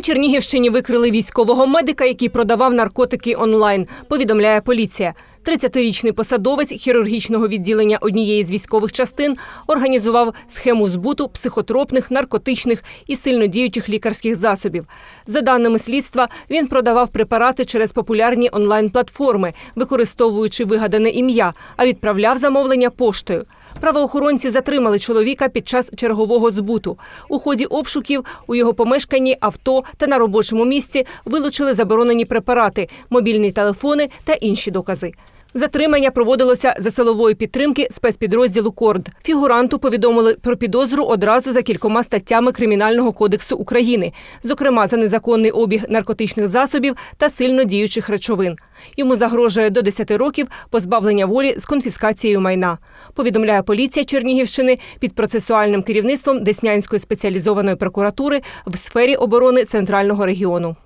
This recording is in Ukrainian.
Чернігівщині викрили військового медика, який продавав наркотики онлайн. Повідомляє поліція. 30-річний посадовець хірургічного відділення однієї з військових частин організував схему збуту психотропних, наркотичних і сильнодіючих лікарських засобів. За даними слідства, він продавав препарати через популярні онлайн-платформи, використовуючи вигадане ім'я, а відправляв замовлення поштою. Правоохоронці затримали чоловіка під час чергового збуту. У ході обшуків у його помешканні, авто та на робочому місці вилучили заборонені препарати, мобільні телефони та інші докази. Затримання проводилося за силової підтримки спецпідрозділу Корд. Фігуранту повідомили про підозру одразу за кількома статтями Кримінального кодексу України, зокрема за незаконний обіг наркотичних засобів та сильно діючих речовин. Йому загрожує до 10 років позбавлення волі з конфіскацією майна. Повідомляє поліція Чернігівщини під процесуальним керівництвом Деснянської спеціалізованої прокуратури в сфері оборони центрального регіону.